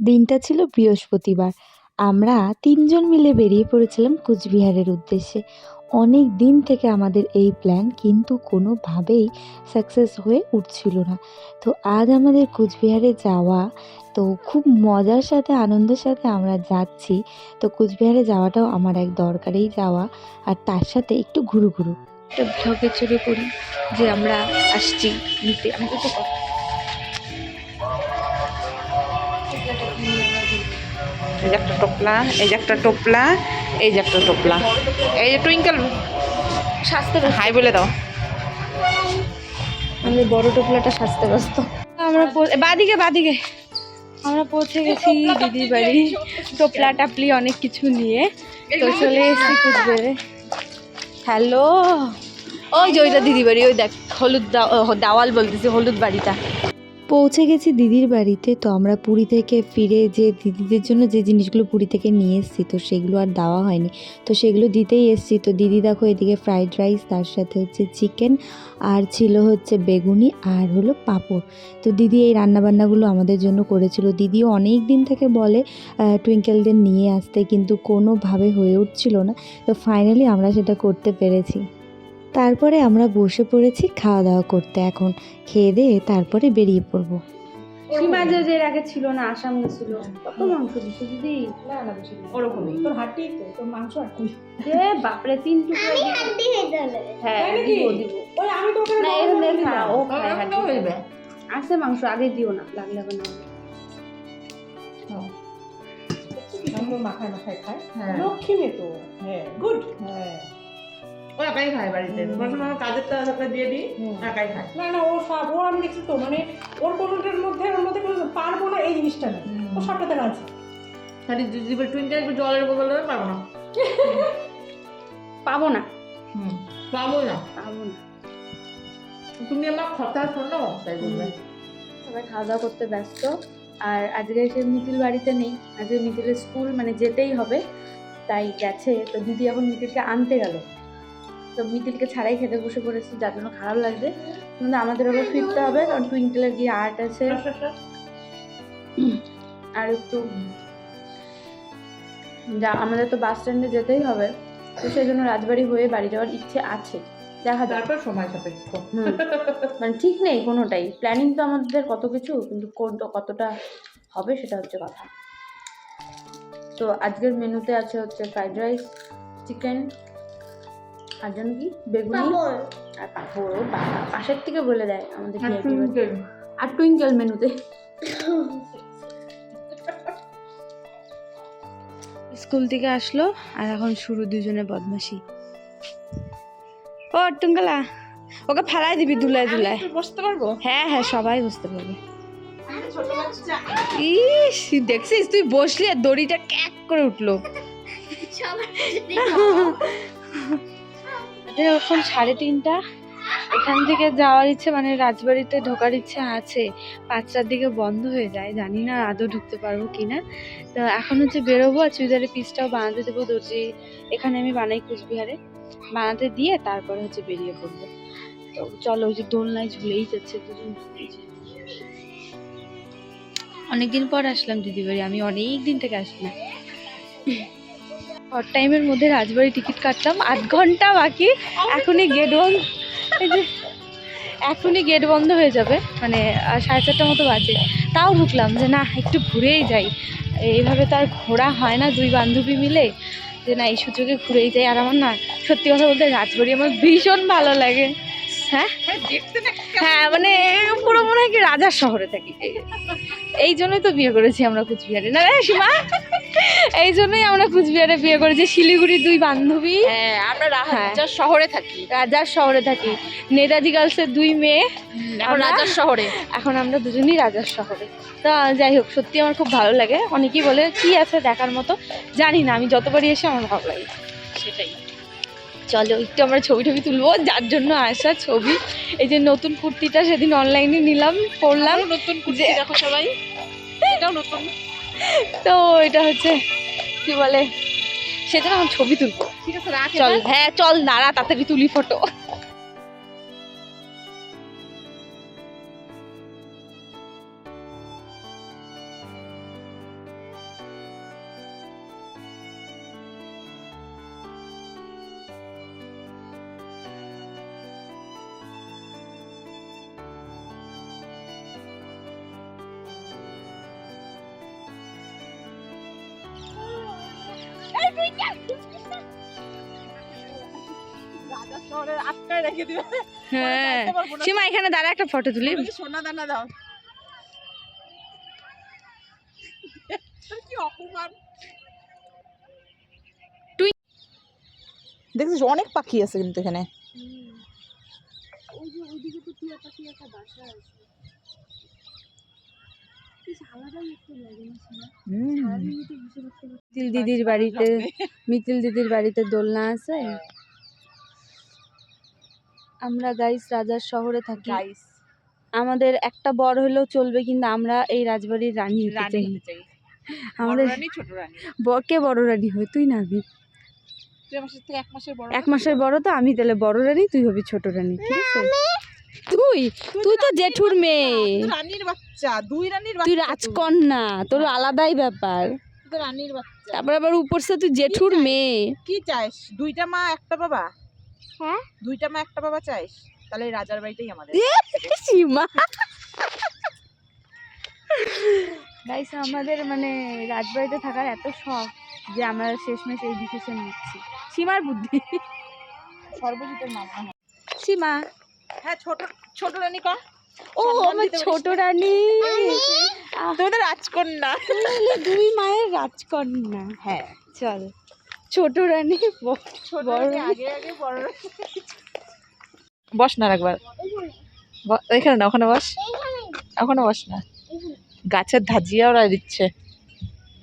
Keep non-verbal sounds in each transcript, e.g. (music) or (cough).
দিনটা ছিল বৃহস্পতিবার। আমরা তিনজন মিলে বেরিয়ে পড়েছিলাম কুচবিহারের উদ্দেশ্যে। অনেক দিন থেকে আমাদের এই প্ল্যান কিন্তু কোনোভাবেই সাকসেস হয়ে উঠছিল না। তো আজ আমাদের কুচবিহারে যাওয়া, তো খুব মজার সাথে, আনন্দের সাথে আমরা যাচ্ছি। তো কুচবিহারে যাওয়াটাও আমার এক দরকারেই যাওয়া, আর তার সাথে একটু ঘুরু ঘুরু। একটা ঢকে চড়ে পড়ি যে আমরা আসছি, নিতে। আমাকে তো এই যে একটা টোপলা এই যে একটা টোপলা এই যে একটা টোপলা। এই যে টুইঙ্কেল স্বাস্থ্য হাই বলে দাও। আমাদের বড় টোপলাটা স্বাস্থ্যগ্রস্ত আমরা বাদিকে বাদিকে। আমরা পৌঁছে গেছি দিদির বাড়ি। টোপলা টাপলি অনেক কিছু নিয়ে তো চলে এসেছি কুচবিহারে হ্যালো ওই যে ওইটা দিদি বাড়ি ওই দেখ হলুদ দাওয়াল বলতেছি হলুদ বাড়িটা। পৌঁছে গেছি দিদির বাড়িতে, তো আমরা পুরী থেকে ফিরে যে দিদিদের জন্য যে জিনিসগুলো পুরী থেকে নিয়ে এসেছি, তো সেগুলো আর দেওয়া হয়নি। তো সেগুলো দিতেই এসেছি। তো দিদি দেখো এদিকে ফ্রাইড রাইস তার সাথে হচ্ছে চিকেন আর ছিল হচ্ছে বেগুনি, আর হলো পাঁপড়। তো দিদি এই রান্নাবান্নাগুলো আমাদের জন্য করেছিল। দিদিও অনেক দিন থেকে বলে টুইঙ্কেলদের নিয়ে আসতে, কিন্তু কোনোভাবে হয়ে উঠছিল না। তো ফাইনালি আমরা সেটা করতে পেরেছি। তারপরে আমরা বসে পড়েছি খাওয়া দাওয়া করতে এখন। খেয়ে দিয়ে তারপরে বেরিয়ে পড়ব। সীমা যে যে এর আগে ছিল না আসাম কত মাংস দিদি? ওরকমই। তোর তো তোর মাংস যে বাপরে তিন টুকরো হ্যাঁ তাই নাকি? দিব দিব। ওই আমি তো ওখানে না খা ও খায়। আছে মাংস আগে দিও না লাগলে না মাখায় মাখায় খায়। হ্যাঁ। লক্ষ্মী মেয়ে তো। হ্যাঁ। গুড হ্যাঁ। ও একাই খায় বাড়িতে। আমার কাজের টাকা দিয়ে দিই। একাই খায়। না না ও সব ও আমি দেখছি তো মানে ওর কোনোটার মধ্যে ওর মধ্যে কোনো পারব না এই জিনিসটা না ও সবটাতে রাজি। খালি জিভে টুইঙ্কেল একটু জলের বোতল দেবে পারব না। পাবো না। হুম পাবো না। পাবো না। তুমি আমার কথা শোনো তাই বলবে। সবাই খাওয়া দাওয়া করতে ব্যস্ত। আর আজকে সে মিতিল বাড়িতে নেই। আজকে মিতিলের স্কুল মানে যেতেই হবে তাই গেছে। তো দিদি এখন মিতিলকে আনতে গেল। তো মিতিলকে ছাড়াই খেতে বসে পড়েছি যার জন্য খারাপ লাগছে। কিন্তু আমাদের আবার ফিরতে হবে কারণ টুইঙ্কেলের গিয়ে আর্ট আছে। আর একটু যা আমাদের তো বাস স্ট্যান্ডে যেতেই হবে। তো সেই জন্য রাজবাড়ি হয়ে বাড়ি যাওয়ার ইচ্ছে আছে। দেখা তারপর সময় সাপেক্ষ। মানে ঠিক নেই কোনোটাই। প্ল্যানিং তো আমাদের কত কিছু কিন্তু কোনটা কতটা হবে সেটা হচ্ছে কথা। তো আজকের মেনুতে আছে হচ্ছে ফ্রাইড রাইস চিকেন আর যেন কি? বেগুনি আর পাঁপড় বাবা। পাশের থেকে বলে দেয় আমাদের আর টুইঙ্কেল। মেনুতে। স্কুল থেকে আসলো আর এখন শুরু দুজনে বদমাসি ও টুঙ্গলা ওকে ফেলাই দিবি দুলায় দুলায়। বসতে পারব? হ্যাঁ হ্যাঁ সবাই বসতে পারবে। ইস দেখছিস? তুই বসলি আর দড়িটা ক্যাক করে উঠল। (laughs) এটা এখন সাড়ে তিনটা, এখান থেকে যাওয়ার ইচ্ছে মানে রাজবাড়িতে ঢোকার ইচ্ছে আছে। পাঁচটার দিকে বন্ধ হয়ে যায়, জানি না আদৌ ঢুকতে পারব কি না তো এখন হচ্ছে বেরোবো আর চুড়িদারের পিসটাও বানাতে দেবো, দর্জি এখানে আমি বানাই কুচবিহারে। বানাতে দিয়ে তারপরে হচ্ছে বেরিয়ে পড়ব। তো চলো ওই যে দোলনায় ঝুলেই যাচ্ছে দুজন। অনেকদিন পর আসলাম দিদি বাড়ি আমি অনেক দিন থেকে আসি না শর্ট টাইমের মধ্যে রাজবাড়ি টিকিট কাটলাম। আধ ঘণ্টা বাকি। এখনই গেট বন্ধ। এই যে এখনই গেট বন্ধ হয়ে যাবে। মানে সাড়ে চারটার মতো বাজে। তাও ঢুকলাম যে না একটু ঘুরেই যাই। এইভাবে তো আর ঘোরা হয় না দুই বান্ধবী মিলে। যে না এই সুযোগে ঘুরেই যাই। আর আমার না সত্যি কথা বলতে রাজবাড়ি আমার ভীষণ ভালো লাগে। হ্যাঁ? হ্যাঁ মানে পুরো মনে হয় কি রাজার শহরে থাকি। এই- জন্যই তো বিয়ে করেছি আমরা কুচবিহারে। না রে সীমা এই জন্যই আমরা কুচবিহারে বিয়ে করেছি। শিলিগুড়ির দুই বান্ধবী। হ্যাঁ আমরা হ্যাঁ। রাজার শহরে থাকি। রাজার শহরে থাকি। নেতাজি গার্লসের দুই মেয়ে। এখন রাজার শহরে। এখন আমরা দুজনেই রাজার শহরে। তা যাই হোক সত্যি আমার খুব ভালো লাগে। অনেকেই বলে কি আছে দেখার মতো? জানি না আমি যতবারই এসে আমার ভালো লাগে। সেটাই। চলো একটু আমরা ছবি টবি তুলবো যার জন্য আসা ছবি। এই যে নতুন কুর্তিটা সেদিন অনলাইনে নিলাম পরলাম। নতুন কুর্তি দেখো সবাই। এটাও নতুন। (laughs) তো এটা হচ্ছে কি বলে সেজন্য আমার ছবি তুলবো। ঠিক আছে চল হ্যাঁ চল দাঁড়া তাড়াতাড়ি তুলি ফটো হ্যাঁ। সীমা, এখানে দাঁড়া, একটা ফটো তুলি সোনা দানা দাও দেখছিস অনেক পাখি আছে কিন্তু এখানে হুম। মিতিল দিদির বাড়িতে মিতিল দিদির বাড়িতে দোলনা আছে। আমরা গাইস রাজার শহরে থাকি। গাইস আমাদের একটা বড় হলেও চলবে কিন্তু আমরা এই রাজবাড়ির রানী হতে চাই। আমাদের বড় রানী ছোট রানী। ব- কে বড় রানী হবে তুই আমার সাথে এক মাসের বড় এক মাসের বড় তো আমি তাহলে বড় রানী তুই হবি ছোট রানী ঠিক আছে? তুই তুই তো জেঠুর মেয়ে। তুই রানীর বাচ্চা দুই রানীর তুই রাজকন্যা তোর আলাদাই ব্যাপার। রানীর বাচ্চা। তারপর আবার তুই জেঠুর মেয়ে। কি চাইস? দুইটা মা একটা বাবা? হ্যাঁ? দুইটা মা একটা বাবা চাইস? তাহলে রাজার বাড়িটাই আমাদের। সীমা। গাইস আমাদের মানে রাজবাড়িতে থাকার এত শখ যে আমরা শেষমেশ এই ডিসিশন নিচ্ছি। সীমার বুদ্ধি। সর্বজিতের মামা। সীমা। হ্যাঁ ছোট ছোট রানী কর। ও আমার ছোট রানী। তোমাদের রাজকন্যা। দুই মায়ের রাজকন্যা। হ্যাঁ। চল। ছোট রানী ব- বড় রানী রানী। আগে আগে বড় বস না একবার। এখানে। না ওখানে বস। ওখানে বস না। গাছের ধাজিয়া ওরা দিচ্ছে।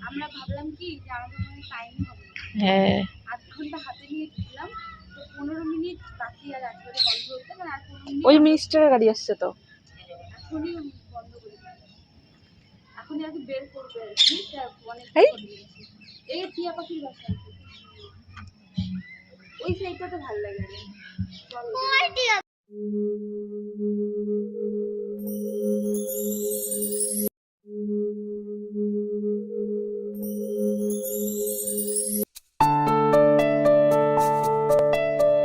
আমরা ভাবলাম কি যে আমাদের কোনো টাইম হবে। হ্যাঁ। আধ ঘণ্টা হাতে নিয়ে ঢুকলাম তো পনেরো মিনিট বাকি আর রাজবাড়ি বন্ধ হতে মানে আর ওই মিনিস্টারের গাড়ি আসছে তো। এখনই বন্ধ করে এখনই আর কি বের করবে আর কি তা অনেক এই? করে দিয়েছে। এই টিয়া পাখির বাসা ওই সাইডটাতে ভালো লাগে চল।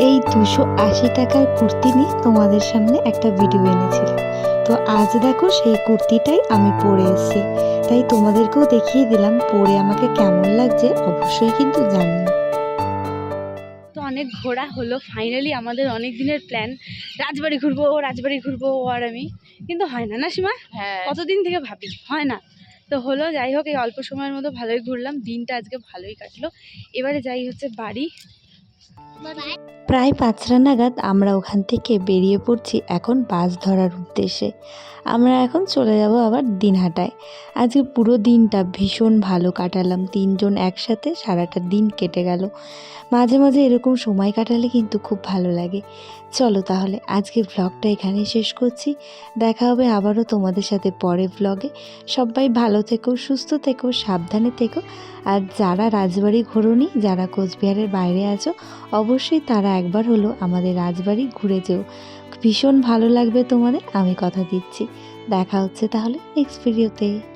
এই দুশো আশি টাকার কুর্তি নিয়ে তোমাদের সামনে একটা ভিডিও এনেছিলাম তো আজ দেখো সেই কুর্তিটাই আমি পরে এসেছি। তাই তোমাদেরকেও দেখিয়ে দিলাম পরে আমাকে কেমন লাগছে অবশ্যই কিন্তু জানিও। তো অনেক ঘোরা হলো ফাইনালি আমাদের অনেক দিনের প্ল্যান রাজবাড়ি ঘুরবো রাজবাড়ি ঘুরবো ও আর আমি। কিন্তু হয় না না সীমা? হ্যাঁ। কতদিন থেকে ভাবি? হয় না। তো হলো যাই হোক এই অল্প সময়ের মধ্যে ভালোই ঘুরলাম। দিনটা আজকে ভালোই কাটলো। এবারে যাই হচ্ছে বাড়ি। প্রায় পাঁচটা নাগাদ আমরা ওখান থেকে বেরিয়ে পড়ছি এখন বাস ধরার উদ্দেশ্যে। আমরা এখন চলে যাব আবার দিনহাটায়। আজকে পুরো দিনটা ভীষণ ভালো কাটালাম। তিনজন একসাথে সারাটা দিন কেটে গেল। মাঝে মাঝে এরকম সময় কাটালে কিন্তু খুব ভালো লাগে। চলো তাহলে আজকে ব্লগটা এখানেই শেষ করছি। দেখা হবে আবারও তোমাদের সাথে পরে ব্লগে সবাই ভালো থেকো, সুস্থ থেকো, সাবধানে থেকো। আর যারা রাজবাড়ি ঘোরনি, যারা কোচবিহারের বাইরে আছো, অবশ্যই তারা একবার হলো আমাদের রাজবাড়ি ঘুরে যেও। ভীষণ ভালো লাগবে তোমাদের, আমি কথা দিচ্ছি। দেখা হচ্ছে তাহলে নেক্সট ভিডিওতে